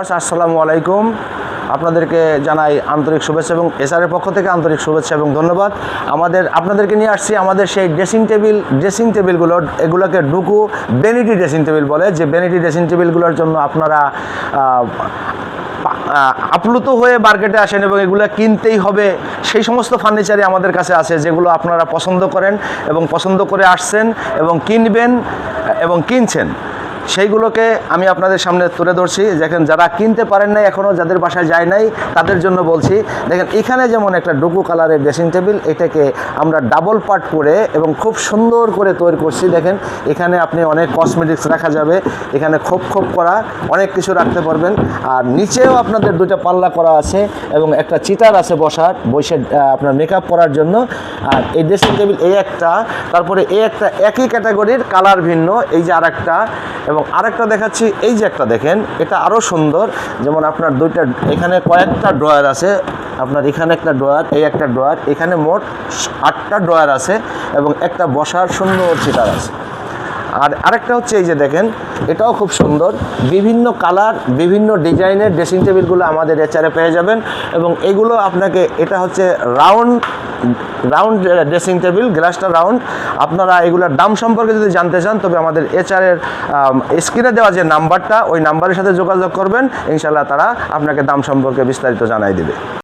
আসসালামু আলাইকুম। আপনাদেরকে জানাই আন্তরিক শুভেচ্ছা এবং এসআরের পক্ষ থেকে আন্তরিক শুভেচ্ছা এবং ধন্যবাদ। আমাদের, আপনাদেরকে নিয়ে আসছি আমাদের সেই ড্রেসিং টেবিল ড্রেসিং টেবিলগুলো এগুলোকে ডুকু বেনিটি ড্রেসিং টেবিল বলে। যে বেনিটি ড্রেসিং টেবিলগুলোর জন্য আপনারা আপ্লুত হয়ে মার্কেটে আসেন এবং এগুলো কিনতেই হবে। সেই সমস্ত ফার্নিচারই আমাদের কাছে আছে, যেগুলো আপনারা পছন্দ করেন এবং পছন্দ করে আসছেন এবং কিনবেন এবং কিনছেন। সেইগুলোকে আমি আপনাদের সামনে তুলে ধরছি। দেখেন, যারা কিনতে পারেন নাই এখনও যাদের বাসায় যায় নাই, তাদের জন্য বলছি, দেখেন, এখানে যেমন একটা ডুকু কালারের ড্রেসিং টেবিল, এটাকে আমরা ডাবল পার্ট করে এবং খুব সুন্দর করে তৈরি করছি। দেখেন, এখানে আপনি অনেক কসমেটিক্স রাখা যাবে, এখানে খোপ খোপ করা, অনেক কিছু রাখতে পারবেন। আর নিচেও আপনাদের দুটো পাল্লা করা আছে এবং একটা চিটার আছে বসার, বসে আপনার মেকআপ করার জন্য। আর এই ড্রেসিং টেবিল এই একটা, তারপরে এই একটা একই ক্যাটাগরির কালার ভিন্ন, এই যে আরেকটা এবং আরেকটা দেখাচ্ছি, এই যে একটা দেখেন, এটা আরও সুন্দর। যেমন আপনার দুইটা, এখানে কয়েকটা ড্রয়ার আছে। আপনার এখানে একটা ড্রয়ার, এই একটা ড্রয়ার, এখানে মোট আটটা ড্রয়ার আছে এবং একটা বসার সুন্দর চিটার আছে। আর আরেকটা হচ্ছে এই যে দেখেন, এটাও খুব সুন্দর। বিভিন্ন কালার, বিভিন্ন ডিজাইনের ড্রেসিং টেবিলগুলো আমাদের এচারে পেয়ে যাবেন এবং এগুলো আপনাকে, এটা হচ্ছে রাউন্ড রাউন্ড ড্রেসিং টেবিল গ্লাসটা রাউন্ড আপনারা এগুলোর দাম সম্পর্কে যদি জানতে চান, তবে আমাদের এচারের স্ক্রিনে দেওয়া যে নাম্বারটা ওই নাম্বারের সাথে যোগাযোগ করবেন ইনশাল্লাহ তারা আপনাকে দাম সম্পর্কে বিস্তারিত জানাই দেবে।